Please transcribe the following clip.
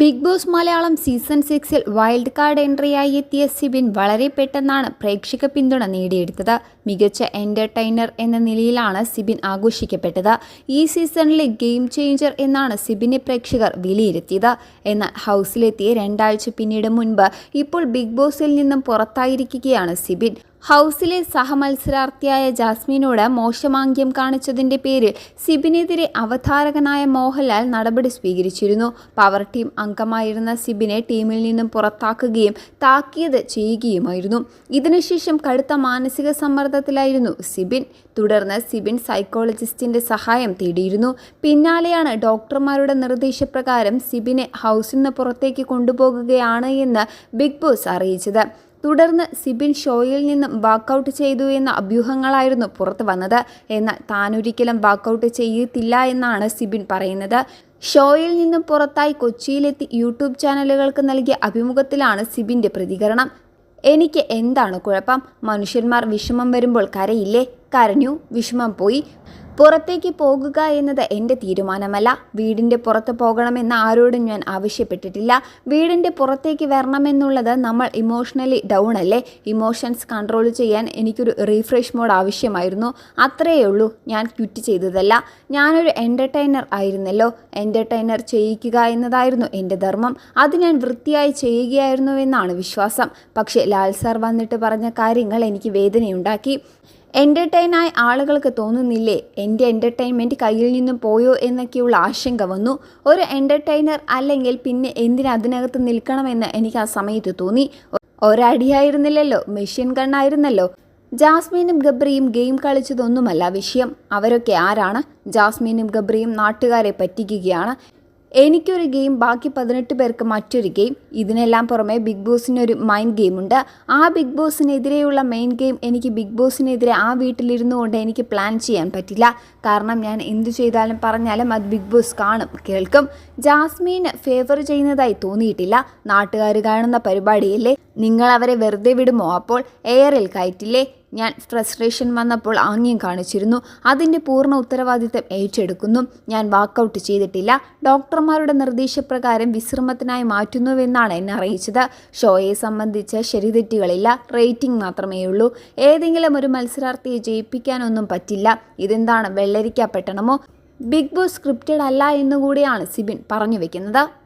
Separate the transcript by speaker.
Speaker 1: Big boss Malayalam season സിക്സിൽ wild card എൻട്രിയായി എത്തിയ സിബിൻ വളരെ പെട്ടെന്നാണ് പ്രേക്ഷക പിന്തുണ നേടിയെടുത്തത്. മികച്ച എന്റർടൈനർ എന്ന നിലയിലാണ് സിബിൻ ആഘോഷിക്കപ്പെട്ടത്. ഈ സീസണിലെ ഗെയിം ചേഞ്ചർ എന്നാണ് സിബിനെ പ്രേക്ഷകർ വിലയിരുത്തിയത്. എന്നാൽ ഹൗസിലെത്തിയ രണ്ടാഴ്ച പിന്നീട് മുൻപ് ഇപ്പോൾ ബിഗ് ബോസിൽ നിന്നും പുറത്തായിരിക്കുകയാണ് സിബിൻ. ഹൗസിലെ സഹമത്സരാർത്ഥിയായ ജാസ്മിനോട് മോശമാംഗ്യം കാണിച്ചതിന്റെ പേരിൽ സിബിനെതിരെ അവതാരകനായ മോഹൻലാൽ നടപടി സ്വീകരിച്ചിരുന്നു. പവർ ടീം അംഗമായിരുന്ന സിബിനെ ടീമിൽ നിന്നും പുറത്താക്കുകയും താക്കീത് ചെയ്യുകയുമായിരുന്നു. ഇതിനുശേഷം കടുത്ത മാനസിക സമ്മർദ്ദത്തിലായിരുന്നു സിബിൻ. തുടർന്ന് സിബിൻ സൈക്കോളജിസ്റ്റിന്റെ സഹായം തേടിയിരുന്നു. പിന്നാലെയാണ് ഡോക്ടർമാരുടെ നിർദ്ദേശപ്രകാരം സിബിനെ ഹൗസിൽ നിന്ന് പുറത്തേക്ക് കൊണ്ടുപോകുകയാണ് എന്ന് ബിഗ് ബോസ് അറിയിച്ചത്. തുടർന്ന് സിബിൻ ഷോയിൽ നിന്നും വാക്കൗട്ട് ചെയ്തു എന്ന അഭ്യൂഹങ്ങളായിരുന്നു പുറത്തു വന്നത്. എന്നാൽ താനൊരിക്കലും വാക്കൗട്ട് ചെയ്യത്തില്ല എന്നാണ് സിബിൻ പറയുന്നത്. ഷോയിൽ നിന്നും പുറത്തായി കൊച്ചിയിലെത്തി യൂട്യൂബ് ചാനലുകൾക്ക് നൽകിയ അഭിമുഖത്തിലാണ് സിബിന്റെ പ്രതികരണം. എനിക്ക് എന്താണ് കുഴപ്പം? മനുഷ്യന്മാർ വിഷമം വരുമ്പോൾ കരയില്ലേ? കരഞ്ഞു വിഷമം പോയി. പുറത്തേക്ക് പോകുക എന്നത് എന്റെ തീരുമാനമല്ല. വീടിന്റെ പുറത്ത് പോകണമെന്ന് ആരോടും ഞാൻ ആവശ്യപ്പെട്ടിട്ടില്ല. വീടിന്റെ പുറത്തേക്ക് വരണമെന്നുള്ളത് നമ്മൾ ഇമോഷണലി ഡൗൺ അല്ലേ? ഇമോഷൻസ് കൺട്രോൾ ചെയ്യാൻ എനിക്കൊരു റീഫ്രഷ് മോഡ് ആവശ്യമായിരുന്നു. അത്രയേ ഉള്ളൂ. ഞാൻ ക്വിറ്റ് ചെയ്തതല്ല. ഞാനൊരു എന്റർടൈനർ ആയിരുന്നല്ലോ. എന്റർടൈനർ ചെയ്യിക്കുക എന്നതായിരുന്നു എന്റെ ധർമ്മം. അത് ഞാൻ വൃത്തിയായി ചെയ്യുകയായിരുന്നു എന്നാണ് വിശ്വാസം. പക്ഷേ ലാൽ സാർ വന്നിട്ട് പറഞ്ഞ കാര്യങ്ങൾ എനിക്ക് വേദനയുണ്ടാക്കി. എന്റർടൈനായ ആളുകൾക്ക് തോന്നുന്നില്ലേ? എന്റെ എന്റർടൈൻമെന്റ് കയ്യിൽ നിന്നും പോയോ എന്നൊക്കെയുള്ള ആശങ്ക വന്നു. ഒരു എന്റർടൈനർ അല്ലെങ്കിൽ പിന്നെ എന്തിന് അതിനകത്ത് നിൽക്കണമെന്ന് എനിക്ക് ആ സമയത്ത് തോന്നി. ഒരടിയായിരുന്നില്ലല്ലോ മെഷീൻ ഗണ്ണായിരുന്നല്ലോ ജാസ്മീനും ഗബ്രിയും ഗെയിം കളിച്ചതൊന്നുമല്ല വിഷയം. അവരൊക്കെ ആരാണ്? ജാസ്മീനും ഗബ്രിയും നാട്ടുകാരെ പറ്റിക്കുകയാണ്. എനിക്കൊരു ഗെയിം ബാക്കി പതിനെട്ട് പേർക്ക് മറ്റൊരു ഗെയിം. ഇതിനെല്ലാം പുറമെ ബിഗ് ബോസിനൊരു മൈൻഡ് ഗെയിമുണ്ട്. ആ ബിഗ് ബോസിനെതിരെയുള്ള മെയിൻ ഗെയിം എനിക്ക് ബിഗ് ബോസിനെതിരെ ആ വീട്ടിലിരുന്നു കൊണ്ട് എനിക്ക് പ്ലാൻ ചെയ്യാൻ പറ്റില്ല. കാരണം ഞാൻ എന്തു ചെയ്താലും പറഞ്ഞാലും അത് ബിഗ് ബോസ് കാണും കേൾക്കും. ജാസ്മീന് ഫേവർ ചെയ്യുന്നതായി തോന്നിയിട്ടില്ല. നാട്ടുകാർ കാണുന്ന പരിപാടിയല്ലേ? നിങ്ങൾ അവരെ വെറുതെ വിടുമോ? അപ്പോൾ എയറിൽ കയറ്റില്ലേ? ഞാൻ ഫ്രസ്ട്രേഷൻ വന്നപ്പോൾ ആംഗ്യം കാണിച്ചിരുന്നു. അതിന്റെ പൂർണ ഉത്തരവാദിത്തം ഏറ്റെടുക്കുന്നു. ഞാൻ വാക്കൗട്ട് ചെയ്തിട്ടില്ല. ഡോക്ടർമാരുടെ നിർദ്ദേശപ്രകാരം വിശ്രമത്തിനായി മാറ്റുന്നുവെന്നാണ് എന്നെ അറിയിച്ചത്. ഷോയെ സംബന്ധിച്ച് ശരിതെറ്റുകളില്ല. റേറ്റിംഗ് മാത്രമേ ഉള്ളൂ ഏതെങ്കിലും ഒരു മത്സരാർത്ഥിയെ ജയിപ്പിക്കാനൊന്നും പറ്റില്ല. ഇതെന്താണ് വെള്ളരിക്ക പെട്ടണമോ? ബിഗ് ബോസ് സ്ക്രിപ്റ്റഡ് അല്ല എന്നുകൂടിയാണ് സിബിൻ പറഞ്ഞു വെക്കുന്നത്.